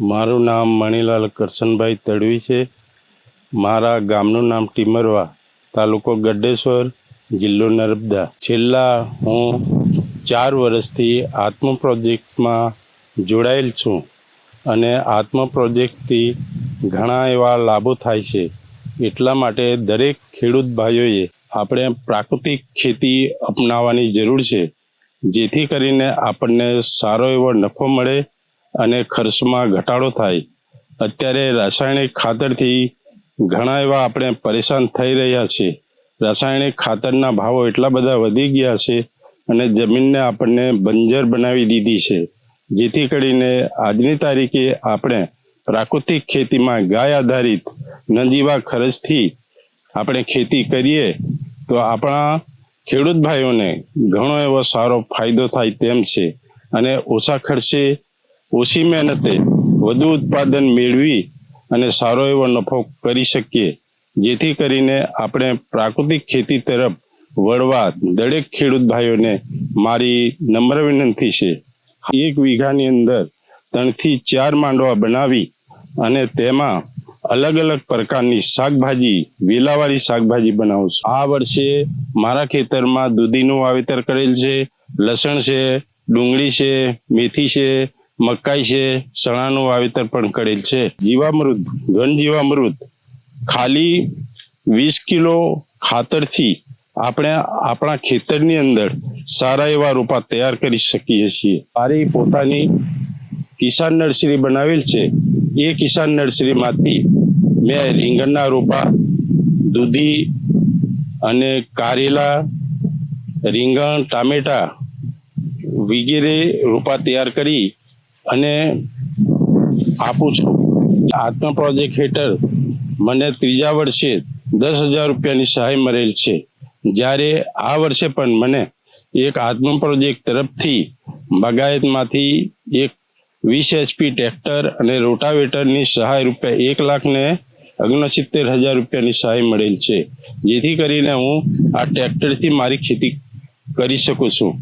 મારું નામ મણિલાલ કરશનભાઈ તડવી છે. મારા ગામનું નામ ટીમરવા તાલુકો ગડ્ડેશ્વર જિલ્લો નર્મદા. છેલ્લા હું ચાર વર્ષથી આત્મ પ્રોજેક્ટમાં જોડાયેલ છું અને આત્મ પ્રોજેક્ટથી ઘણા એવા લાભો થાય છે. એટલા માટે દરેક ખેડૂત ભાઈઓએ આપણે પ્રાકૃતિક ખેતી અપનાવવાની જરૂર છે. જેથી કરીને આપણને સારો એવો નફો મળે અને ખર્ચમાં ઘટાડો થાય. અત્યારે રાસાયણિક ખાતરથી ઘણા એવા આપણે પરેશાન થઈ રહ્યા છે રાસાયણિક ખાતરના ભાવો એટલા બધા વધી ગયા છે અને જમીનને આપણને બંજર બનાવી દીધી છે. જેથી કરીને આજની તારીખે આપણે પ્રાકૃતિક ખેતીમાં ગાય આધારિત નજીવા ખર્ચથી આપણે ખેતી કરીએ તો આપણા ખેડૂત ભાઈઓને ઘણો એવો સારો ફાયદો થાય તેમ છે. અને ઓછા ખર્ચે ઓછી મહેનતે વધુ ઉત્પાદન મેળવી અને સારો એવો નફો કરી શકીએ. જેથી કરીને આપણે પ્રાકૃતિક ખેતી તરફ વળવા દરેક ખેડૂત ભાઈઓને મારી નમ્ર વિનંતી છે. એક વીઘાની અંદર ત્રણથી ચાર માંડવા બનાવી અને તેમાં અલગ અલગ પ્રકારની શાકભાજી, વેલાવાળી શાકભાજી બનાવું છું. આ વર્ષે મારા ખેતરમાં દૂધીનું વાવેતર કરેલ છે, લસણ છે, ડુંગળી છે, મેથી છે મકાઈ છે, ચણાનું વાવેતર પણ કરેલ છે. જીવામૃત ઘન જીવામૃત ખાલી વીસ કિલો ખાતરથી આપણે આપણા ખેતરની અંદર સારા એવા રોપા તૈયાર કરી શકીએ છીએ. મારી પોતાની કિસાન નર્સરી બનાવેલ છે. એ કિસાન નર્સરીમાંથી મેં રીંગણના રોપા, દૂધી અને કારેલા, રીંગણ, ટામેટા વગેરે રોપા તૈયાર કરી અને આપું છું. આત્મ પ્રોજેક્ટ હેઠળ મને ત્રીજા વર્ષે દસ હજાર રૂપિયાની સહાય મળેલ છે. જ્યારે આ વર્ષે પણ મને એક આત્મ પ્રોજેક્ટ તરફથી બગાયતમાંથી એક વીસ એચપી ટ્રેક્ટર અને રોટાવેટરની સહાય રૂપિયા એક લાખ ને ઓગણસિત્તેર હજાર રૂપિયાની સહાય મળેલ છે. જેથી કરીને હું આ ટ્રેક્ટરથી મારી ખેતી કરી શકું છું.